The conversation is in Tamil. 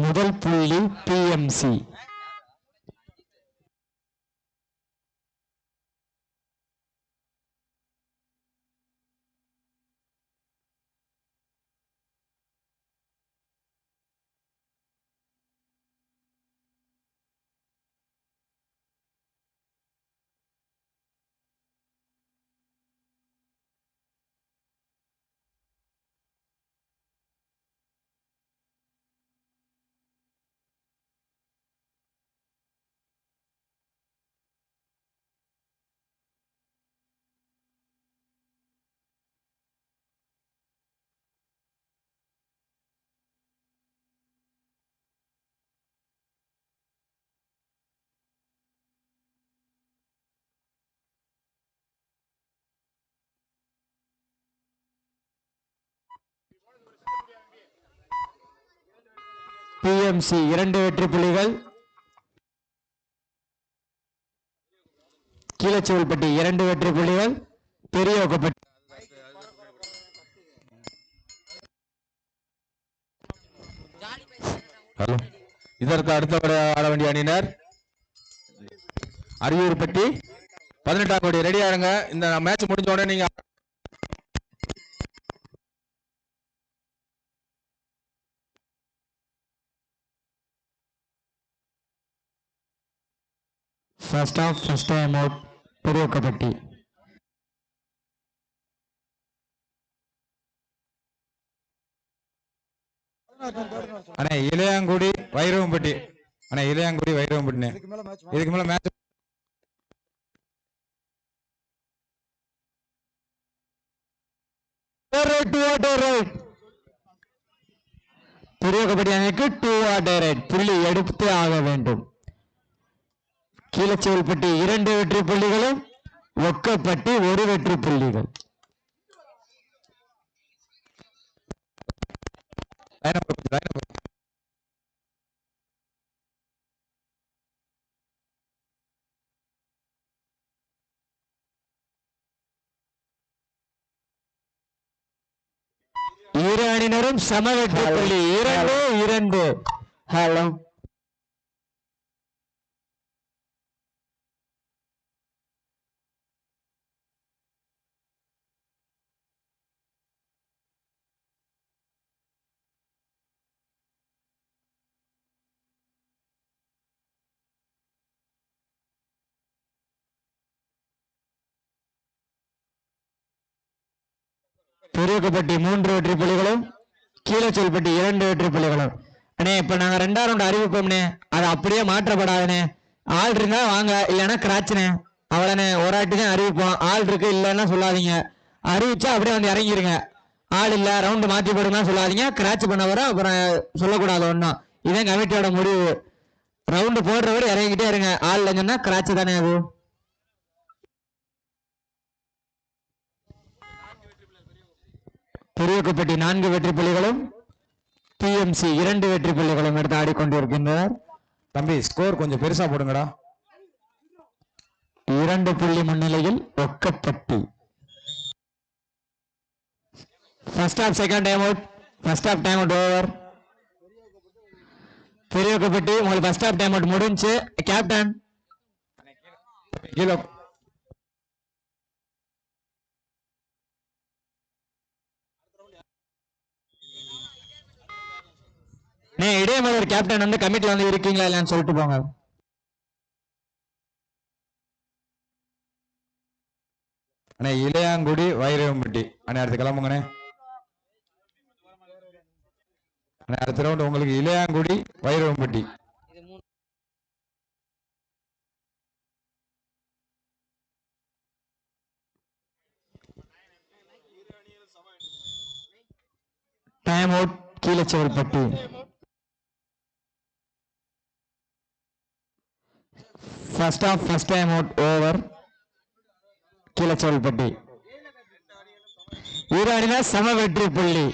முதல் புள்ளி பிஎம்சி பிஎம்சி இரண்டு வெற்றி புள்ளிகள். கீழச்செவல்பட்டி இரண்டு வெற்றி புள்ளிகள். பெரியவக்கப்பட்டி ஹலோ. இதற்கு அடுத்த ஆட வேண்டிய அணியினர் அரியூர்பட்டி பதினெட்டாம் கோடி ரெடி இருங்க. இந்த மேட்ச் முடிஞ்ச உடனே நீங்க first half first time out Periyavakkapatti அண்ணே இளையாங்குடி வைரவம்பட்டி. அண்ணே இளையாங்குடி வைரவம்பட்டினே இதுக்கு மேல மேட்ச் பெரியவக்கப்பட்டி அணிக்கு டூ ஆர்டர் புள்ளி எடுத்து ஆக வேண்டும். கீழச்செவல்பட்டி இரண்டு வெற்றி புள்ளிகளும் ஒக்கப்பட்டி ஒரு வெற்றி புள்ளிகள் இரு அணியினரும் சம வெற்றி புள்ளி இரண்டு இரண்டு. ஹலோ. பெரியக்கப்பட்டி மூன்று வெற்றி புள்ளிகளும் கீழச்சொல்பட்டி இரண்டு வெற்றி புள்ளிகளும். அண்ணே இப்ப நாங்க ரெண்டாம் ரவுண்ட் அறிவிப்போம்னே அது அப்படியே மாற்றப்படாதுனே ஆள் இருந்தா வாங்க இல்லைன்னா கிராச்சுனே அவ்வளோண்ணே ஒரு ஆட்டி தான் அறிவிப்போம். ஆள் இருக்கு இல்லைன்னா சொல்லாதீங்க. அறிவிச்சா அப்படியே வந்து இறங்கிருங்க. ஆள் இல்ல ரவுண்டு மாத்தி போடுங்கன்னா சொல்லாதீங்க. கிராச் பண்ண வர அப்புறம் சொல்லக்கூடாது ஒன்றும் இதான் கமிட்டியோட முடிவு. ரவுண்டு போடுறவரை இறங்கிக்கிட்டே இருங்க. ஆள் இல்லைங்கன்னா கிராச்சு தானே அது பெரியக்கப்பட்டி நான்கு வெற்றி புள்ளிகளும் பிஎம்சி இரண்டு வெற்றி புள்ளிகளும் எடுத்து ஆடிக்கொண்டிருக்கின்றனர். தம்பி ஸ்கோர் கொஞ்சம் பெருசா போடுங்கடா. இரண்டு புள்ளி முன்னிலையில் Okkappatti. First half second time out first half time out over Periyakkapatti உங்களுக்கு ஃபர்ஸ்ட் ஆஃப் டைம் அவுட் முடிஞ்சு கேப்டன் கீழே இதே மாதிரி ஒரு கேப்டன் வந்து கமிட்டில வந்து இருக்கீங்களா இல்லையான்னு சொல்லிட்டு போங்க. அண்ணே இளையாங்குடி வைரவம்பட்டி. அண்ணே அடுத்து கிளம்புங்கண்ணே. அண்ணா அடுத்த ரவுண்ட் உங்களுக்கு Ilayangudi Vairavampatti. Time out Keelachavarpatti first half first time out over Keelacholpatti ஈராடினா அணினா சம வெற்றி புள்ளி.